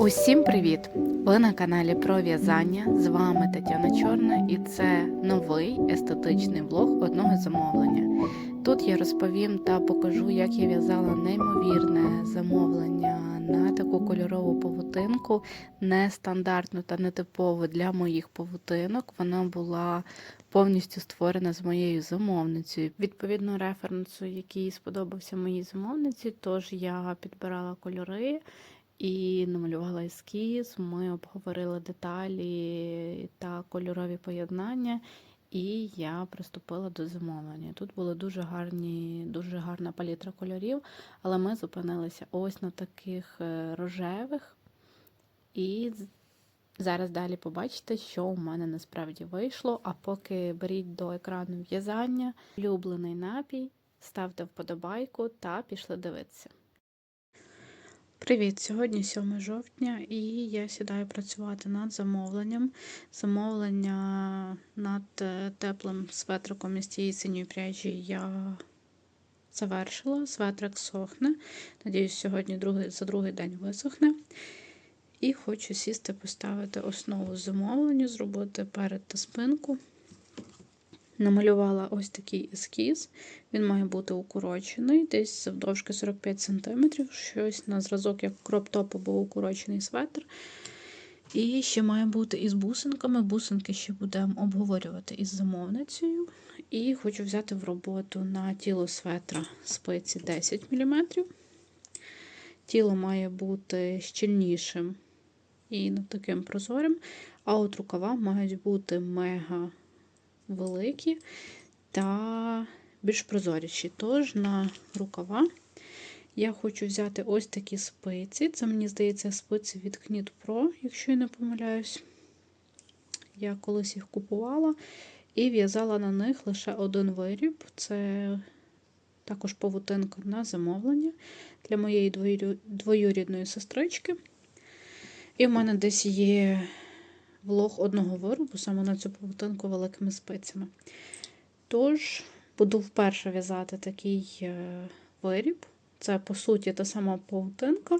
Усім привіт! Ви на каналі про в'язання. З вами Тетяна Чорна, і це новий естетичний влог одного замовлення. Тут я розповім та покажу, як я в'язала неймовірне замовлення на таку кольорову павутинку, нестандартну та нетипову для моїх павутинок. Вона була повністю створена з моєю замовницею. Відповідно референсу, який сподобався моїй замовниці, тож я підбирала кольори і намалювала ескіз. Ми обговорили деталі та кольорові поєднання, і я приступила до замовлення. Тут були дуже гарні, дуже гарна палітра кольорів, але ми зупинилися ось на таких е, рожевих. І зараз далі побачите, що у мене насправді вийшло. А поки беріть до екрану в'язання, улюблений напій, ставте вподобайку та пішли дивитися. Привіт! Сьогодні 7 жовтня, і я сідаю працювати над замовленням. Замовлення над е, теплим светриком із тієї синьої пряжі я завершила. Светрик сохне. Надіюсь, сьогодні другий, за другий день висохне. І хочу сісти, поставити основу замовлення, зробити перед та спинку. Намалювала ось такий ескіз. Він має бути укорочений, десь завдовжки 45 см, щось на зразок, як кроп-топу був укорочений светр. І ще має бути із бусинками. Бусинки ще будемо обговорювати із замовницею. І хочу взяти в роботу на тіло светра спиці 10 мм. Тіло має бути щільнішим і таким прозорим, а от рукава мають бути мега великі та більш прозоріші. Тож на рукава я хочу взяти ось такі спиці. Це, мені здається, спиці від Knit Pro, якщо я не помиляюсь. Я колись їх купувала і в'язала на них лише один виріб. Це також павутинка на замовлення для моєї двоюрідної сестрички. І в мене десь є влог одного виробу, саме на цю павутинку великими спицями. Тож, буду вперше в'язати такий е, виріб. Це, по суті, та сама павутинка,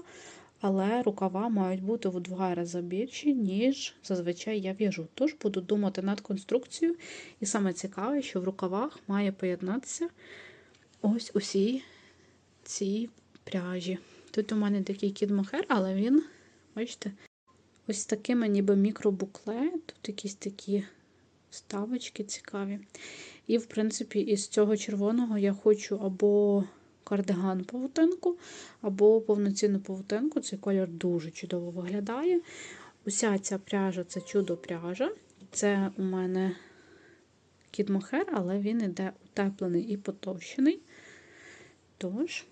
але рукава мають бути в два рази більші, ніж зазвичай я в'яжу. Тож буду думати над конструкцією. І саме цікаве, що в рукавах має поєднатися ось усі ці пряжі. Тут у мене такий кіт-мохер, але він, бачите, ось такими ніби мікробукле. Тут якісь такі вставочки цікаві. І, в принципі, із цього червоного я хочу або кардиган павутинку, або повноцінну павутинку. Цей колір дуже чудово виглядає. Уся ця пряжа це чудо пряжа. Це у мене кіт-мохер, але він іде утеплений і потовщений. Тож,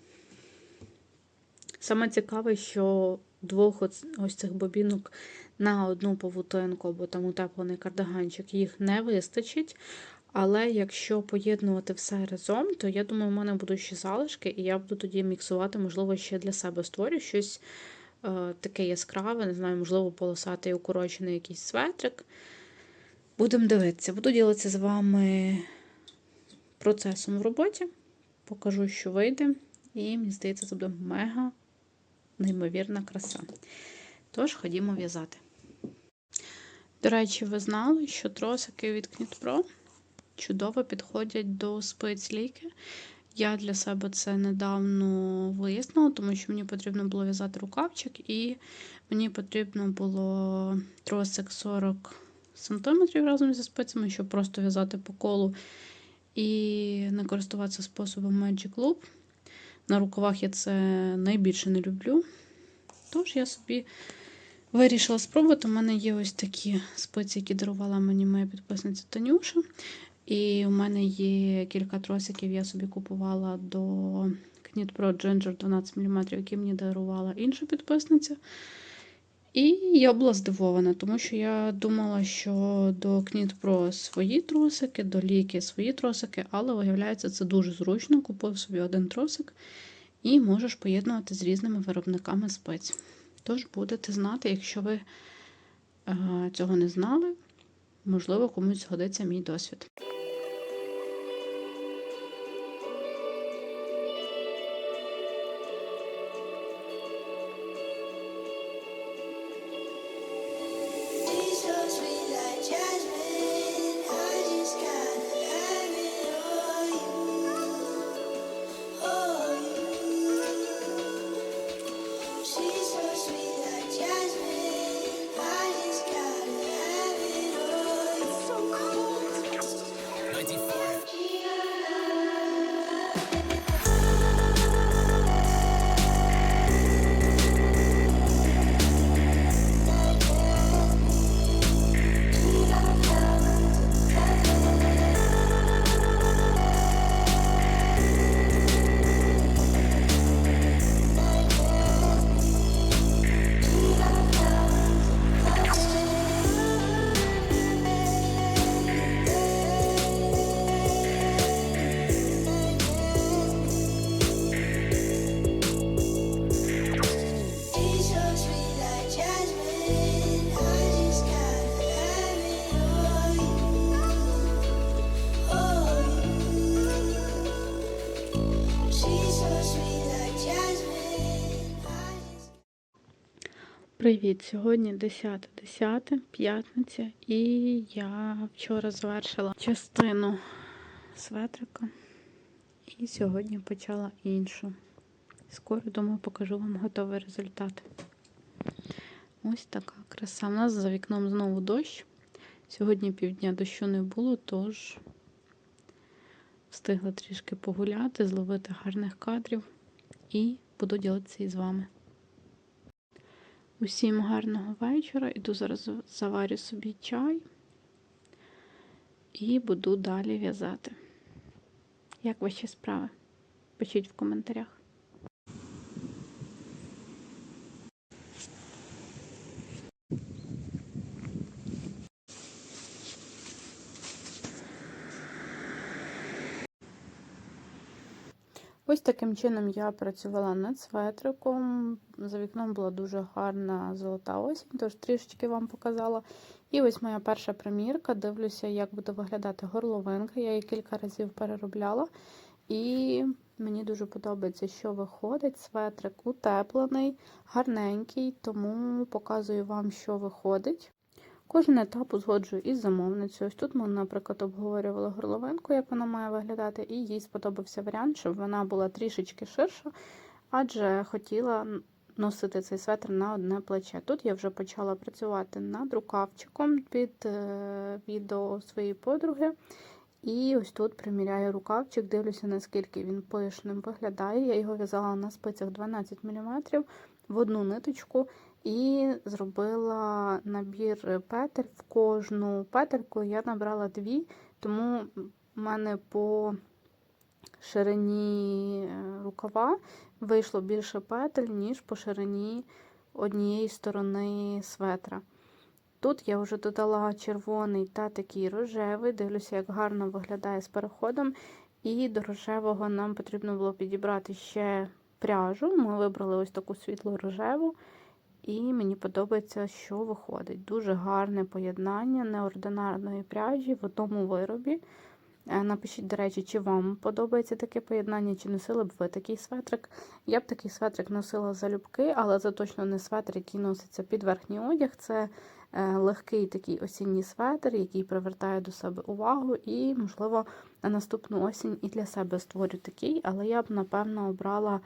саме цікаве, що двох ось цих бобінок на одну павутинку або там утеплений кардиганчик їх не вистачить. Але якщо поєднувати все разом, то я думаю, в мене будуть ще залишки, і я буду тоді міксувати, можливо, ще для себе створю щось е, таке яскраве, не знаю, можливо, полосатий укорочений якийсь светрик. Будемо дивитися. Буду ділитися з вами процесом в роботі. Покажу, що вийде. І мені здається, це буде мега неймовірна краса. Тож, ходімо в'язати. До речі, ви знали, що тросики від Knit Pro чудово підходять до спиць. Я для себе це недавно вияснила, тому що мені потрібно було в'язати рукавчик, і мені потрібно було тросик 40 см разом зі спицями, щоб просто в'язати по колу і не користуватися способом Magic Loop. На рукавах я це найбільше не люблю. Тож я собі вирішила спробувати. У мене є ось такі спиці, які дарувала мені моя підписниця Танюша. І у мене є кілька тросиків, я собі купувала до Knit Pro Ginger 12 мм, які мені дарувала інша підписниця. І я була здивована, тому що я думала, що до Knit Pro свої тросики, до ліки свої тросики, але виявляється, це дуже зручно. Купив собі один тросик і можеш поєднувати з різними виробниками спиць. Тож будете знати, якщо ви е, цього не знали, можливо, комусь згодиться мій досвід. Привіт! Сьогодні 10.10, п'ятниця, і я вчора завершила частину светрика і сьогодні почала іншу. Скоро, думаю, покажу вам готовий результат. Ось така краса. У нас за вікном знову дощ. Сьогодні півдня дощу не було, тож встигла трішки погуляти, зловити гарних кадрів і буду ділитися із вами. Усім гарного вечора. Іду зараз заварю собі чай і буду далі в'язати. Як ваші справи? Пишіть в коментарях. Ось таким чином я працювала над светриком. За вікном була дуже гарна золота осінь, тож трішечки вам показала. І ось моя перша примірка. Дивлюся, як буде виглядати горловинка. Я її кілька разів переробляла. І мені дуже подобається, що виходить. Светрик утеплений, гарненький, тому показую вам, що виходить. Кожен етап узгоджую із замовницею. Ось тут ми, наприклад, обговорювали горловинку, як вона має виглядати, і їй сподобався варіант, щоб вона була трішечки ширша, адже хотіла носити цей светр на одне плече. Тут я вже почала працювати над рукавчиком під е, відео своєї подруги. І ось тут приміряю рукавчик, дивлюся, наскільки він пишним виглядає. Я його в'язала на спицях 12 мм в одну ниточку. І зробила набір петель. В кожну петельку я набрала дві, тому в мене по ширині е, рукава вийшло більше петель, ніж по ширині однієї сторони светра. Тут я вже додала червоний та такий рожевий, дивлюся, як гарно виглядає з переходом. І до рожевого нам потрібно було підібрати ще пряжу. Ми вибрали ось таку світло рожеву. І мені подобається, що виходить. Дуже гарне поєднання неординарної пряжі в одному виробі. Е, напишіть, до речі, чи вам подобається таке поєднання, чи носили б ви такий светрик. Я б такий светрик носила залюбки, але це точно не светр, який носиться під верхній одяг. Це е, легкий такий осінній светр, який привертає до себе увагу, і, можливо, на наступну осінь і для себе створю такий, але я б, напевно, обрала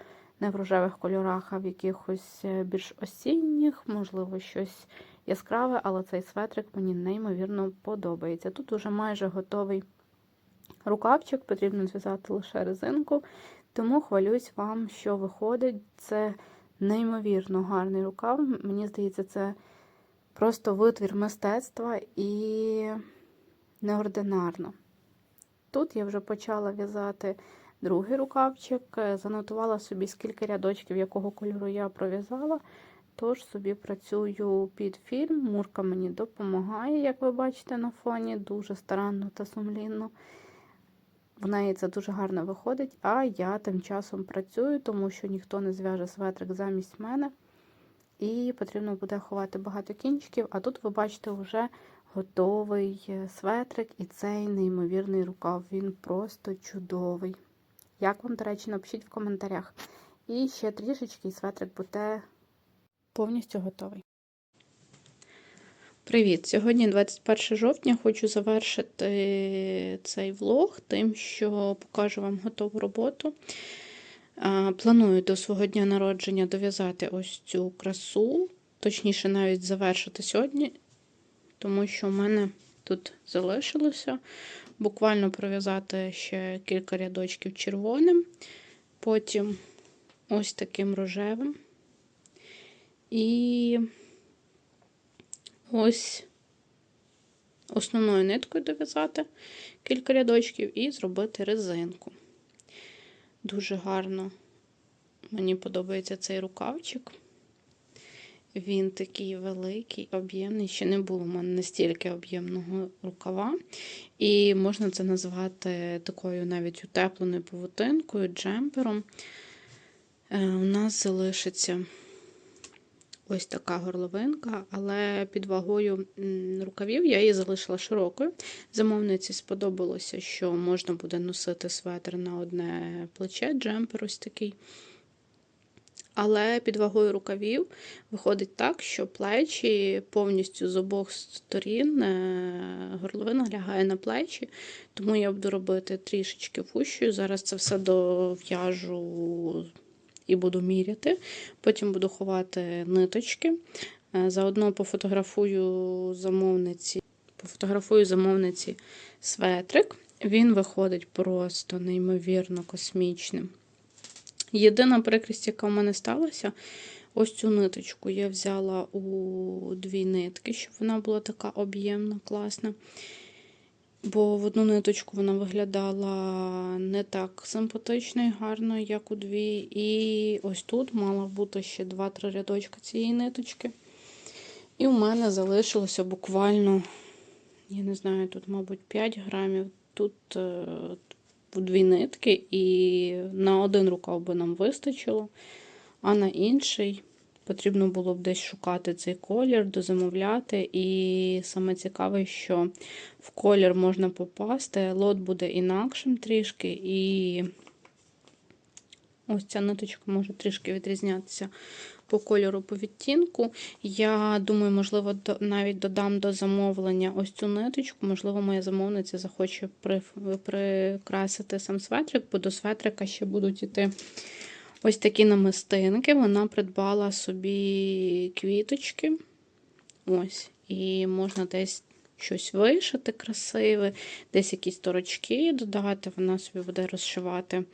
не в рожевих кольорах, а в якихось е, більш осінніх, можливо, щось яскраве, але цей светрик мені неймовірно подобається. Тут уже майже готовий рукавчик, потрібно зв'язати лише резинку, тому хвалюсь вам, що виходить. Це неймовірно гарний рукав. Мені здається, це просто витвір мистецтва і неординарно. Тут я вже почала в'язати другий рукавчик, е, занотувала собі, скільки рядочків, якого кольору я пров'язала. Тож собі працюю під фільм. Мурка мені допомагає, як ви бачите на фоні, дуже старанно та сумлінно. В неї це дуже гарно виходить, а я тим часом працюю, тому що ніхто не зв'яже светрик замість мене. І потрібно буде ховати багато кінчиків. А тут ви бачите вже готовий е, светрик і цей неймовірний рукав. Він просто чудовий. Як вам, до речі, напишіть в коментарях. І ще трішечки і светрик буде повністю готовий. Привіт! Сьогодні 21 жовтня. Хочу завершити цей влог тим, що покажу вам готову роботу. Планую до свого дня народження дов'язати ось цю красу, точніше, навіть завершити сьогодні, тому що в мене тут залишилося буквально пров'язати ще кілька рядочків червоним, потім ось таким рожевим. І ось основною ниткою дов'язати кілька рядочків і зробити резинку. Дуже гарно мені подобається цей рукавчик. Він такий великий, об'ємний. Ще не було в мене настільки об'ємного рукава. І можна це назвати такою навіть утепленою павутинкою, джемпером. Е, у нас залишиться ось така горловинка, але під вагою рукавів я її залишила широкою. Замовниці сподобалося, що можна буде носити светр на одне плече, джемпер ось такий. Але під вагою рукавів виходить так, що плечі повністю з обох сторін е, горловина лягає на плечі, тому я буду робити трішечки вущою. Зараз це все дов'яжу і буду міряти. Потім буду ховати ниточки. Е, Заодно пофотографую замовниці, пофотографую замовниці светрик. Він виходить просто неймовірно космічним. Єдина прикрість, яка в мене сталася, ось цю ниточку я взяла у дві нитки, щоб вона була така об'ємна, класна. Бо в одну ниточку вона виглядала не так симпатично і гарно, як у дві. І ось тут мала бути ще 2-3 рядочка цієї ниточки. І у мене залишилося буквально, я не знаю, тут, мабуть, 5 грамів. Тут е, в дві нитки, і на один рукав би нам вистачило, а на інший потрібно було б десь шукати цей колір, дозамовляти. І саме цікаве, що в колір можна попасти, лот буде інакшим трішки, і ось ця ниточка може трішки відрізнятися по кольору, по відтінку. Я думаю, можливо, навіть додам до замовлення ось цю ниточку. Можливо, моя замовниця захоче прикрасити сам светрик, бо до светрика ще будуть іти ось такі намистинки. Вона придбала собі квіточки. Ось, і можна десь щось вишити красиве, десь якісь торочки додати. Вона собі буде розшивати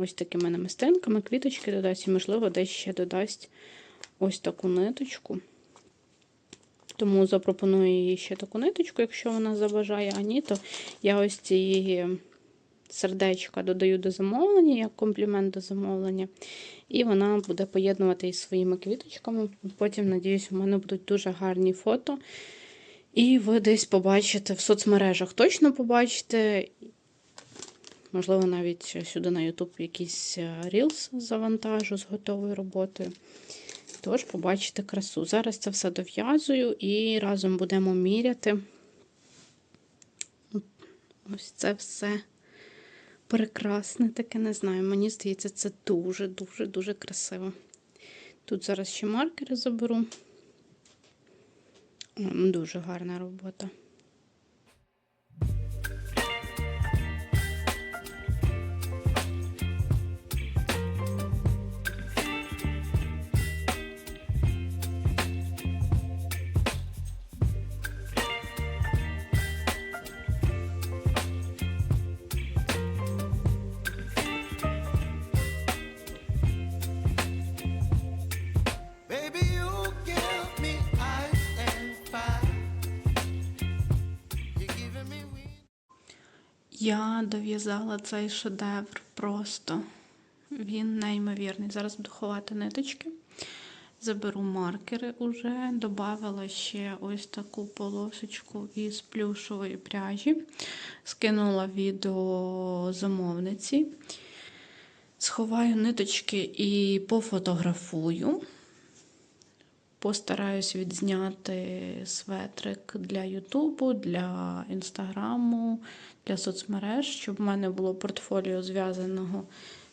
ось такими намистинками, квіточки додасть, і, можливо, десь ще додасть ось таку ниточку. Тому запропоную їй ще таку ниточку, якщо вона забажає, а ні, то я ось ці сердечка додаю до замовлення, як комплімент до замовлення. І вона буде поєднувати із своїми квіточками. Потім, надіюсь, у мене будуть дуже гарні фото. І ви десь побачите в соцмережах. Точно побачите. Можливо, навіть сюди на YouTube якийсь рілс завантажу з готовою роботою. Тож, побачите красу. Зараз це все дов'язую і разом будемо міряти. Ось це все прекрасне, таке не знаю. Мені здається, це дуже-дуже-дуже красиво. Тут зараз ще маркери заберу. Дуже гарна робота. Я дов'язала цей шедевр просто. Він неймовірний. Зараз буду ховати ниточки. Заберу маркери уже. Добавила ще ось таку полосочку із плюшової пряжі. Скинула відео замовниці. Сховаю ниточки і пофотографую. Постараюсь відзняти светрик для Ютубу, для Інстаграму, для соцмереж, щоб в мене було портфоліо зв'язаного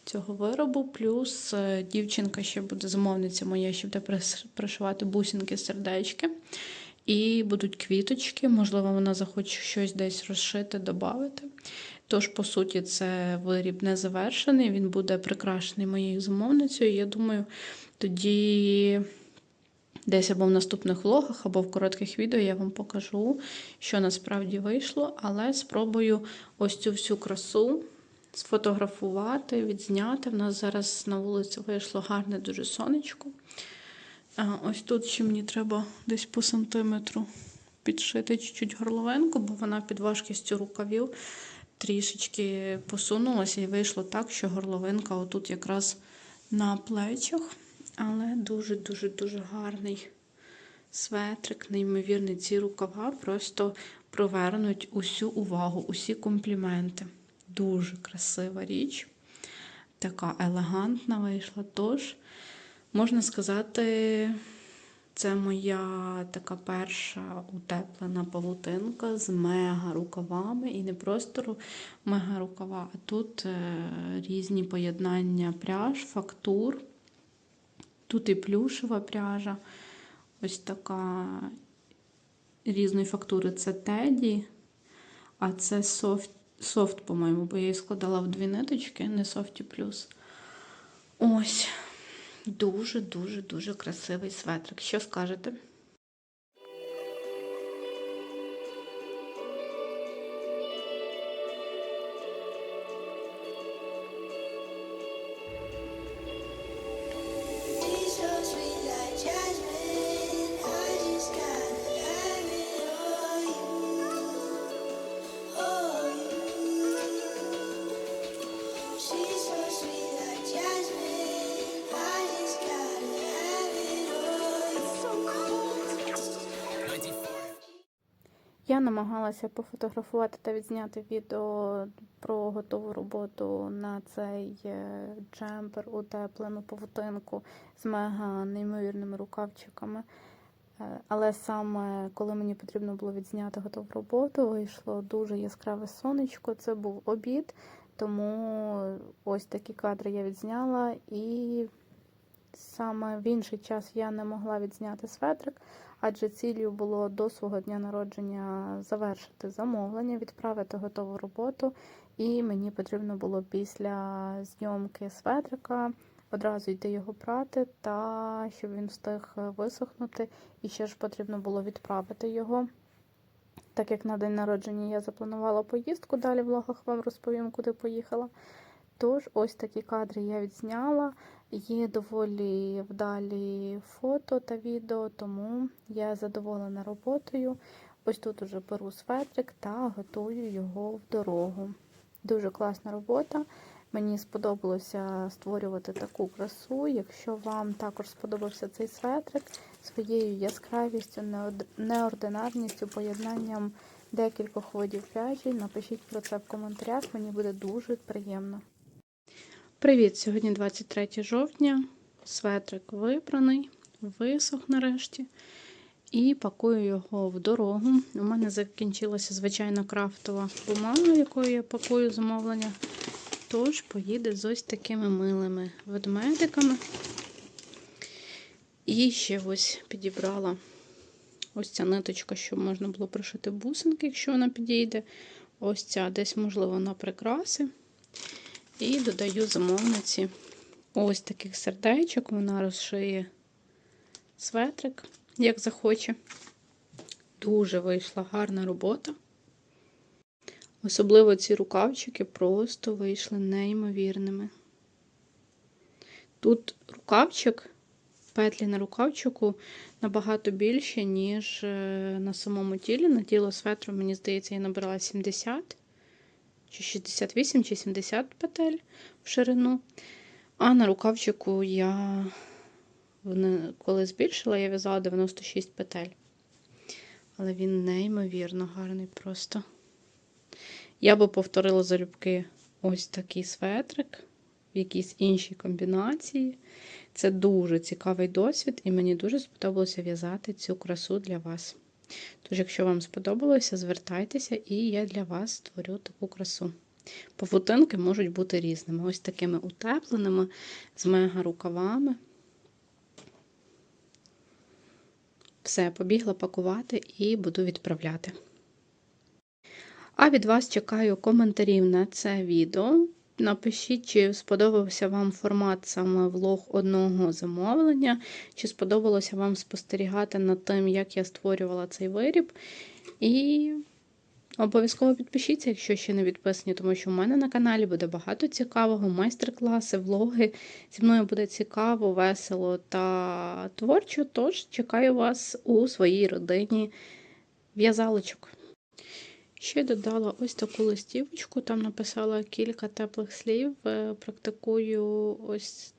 цього виробу. Плюс е, дівчинка ще буде замовниця моя, ще буде пришивати бусинки сердечки. І будуть квіточки, можливо, вона захоче щось десь розшити, додати. Тож, по суті, це виріб не завершений, він буде прикрашений моєю замовницею. Я думаю, тоді десь або в наступних влогах, або в коротких відео я вам покажу, що насправді вийшло, але спробую ось цю всю красу сфотографувати, відзняти. В нас зараз на вулиці вийшло гарне дуже сонечко. Ось тут ще мені треба десь по сантиметру підшити чуть-чуть горловинку, бо вона під важкістю рукавів трішечки посунулася і вийшло так, що горловинка отут якраз на плечах. Але дуже-дуже-дуже гарний светрик, неймовірний. Ці рукава просто провернуть усю увагу, усі компліменти. Дуже красива річ. Така елегантна вийшла. Тож, можна сказати, це моя така перша утеплена павутинка з мега рукавами. І не просто мега рукава, а тут е, різні поєднання пряж, фактур. Тут і плюшева пряжа, ось така різної фактури. Це Теді, а це софт, софт по-моєму, бо я її складала в дві ниточки, не софті плюс. Ось. Дуже-дуже дуже красивий светрик. Що скажете? Намагалася пофотографувати та відзняти відео про готову роботу на цей е, джемпер утеплену павутинку з мега неймовірними рукавчиками. Е, Але саме коли мені потрібно було відзняти готову роботу, вийшло дуже яскраве сонечко. Це був обід, тому ось такі кадри я відзняла, і саме в інший час я не могла відзняти светрик, адже ціллю було до свого дня народження завершити замовлення, відправити готову роботу, і мені потрібно було після зйомки светрика одразу йти його прати, та щоб він встиг висохнути, і ще ж потрібно було відправити його. Так як на день народження я запланувала поїздку, далі в влогах вам розповім, куди поїхала. Тож, ось такі кадри я відзняла. Є доволі вдалі фото та відео, тому я задоволена роботою. Ось тут уже беру светрик та готую його в дорогу. Дуже класна робота. Мені сподобалося створювати таку красу. Якщо вам також сподобався цей светрик своєю яскравістю, неординарністю, поєднанням декількох видів пряжі, напишіть про це в коментарях, мені буде дуже приємно. Привіт! Сьогодні 23 жовтня. Светрик випраний, висох нарешті. І пакую його в дорогу. У мене закінчилася звичайна крафтова бумага, якою я пакую замовлення. Тож поїде з ось такими милими ведмедиками. І ще ось підібрала ось ця ниточка, щоб можна було пришити бусинки, якщо вона підійде. Ось ця десь, можливо, на прикраси. І додаю замовниці ось таких сердечок. Вона розшиє светрик, як захоче. Дуже вийшла гарна робота. Особливо ці рукавчики просто вийшли неймовірними. Тут рукавчик, петлі на рукавчику набагато більше, ніж е, на самому тілі. На тіло светру, мені здається, я набрала 70 чи 68, чи 70 петель в ширину. А на рукавчику я, коли збільшила, я в'язала 96 петель. Але він неймовірно гарний просто. Я би повторила залюбки ось такий светрик в якійсь іншій комбінації. Це дуже цікавий досвід, і мені дуже сподобалося в'язати цю красу для вас. Тож, якщо вам сподобалося, звертайтеся, і я для вас створю таку красу. Павутинки можуть бути різними. Ось такими утепленими, з мега рукавами. Все, побігла пакувати і буду відправляти. А від вас чекаю коментарів на це відео. Напишіть, чи сподобався вам формат саме влог одного замовлення, чи сподобалося вам спостерігати над тим, як я створювала цей виріб. І обов'язково підпишіться, якщо ще не підписані, тому що в мене на каналі буде багато цікавого, майстер-класи, влоги. Зі мною буде цікаво, весело та творчо. Тож чекаю вас у своїй родині в'язалочок. Ще додала ось таку листівочку, там написала кілька теплих слів. Е, Практикую ось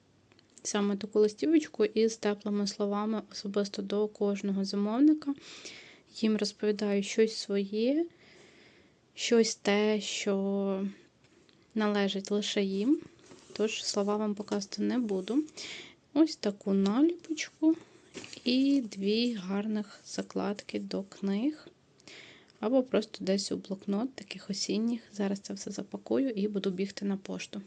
саме таку листівочку із теплими словами особисто до кожного замовника. Їм розповідаю щось своє, щось те, що належить лише їм. Тож слова вам показувати не буду. Ось таку наліпочку і дві гарних закладки до книг. Або просто десь у блокнот таких осінніх. Зараз це все запакую і буду бігти на пошту.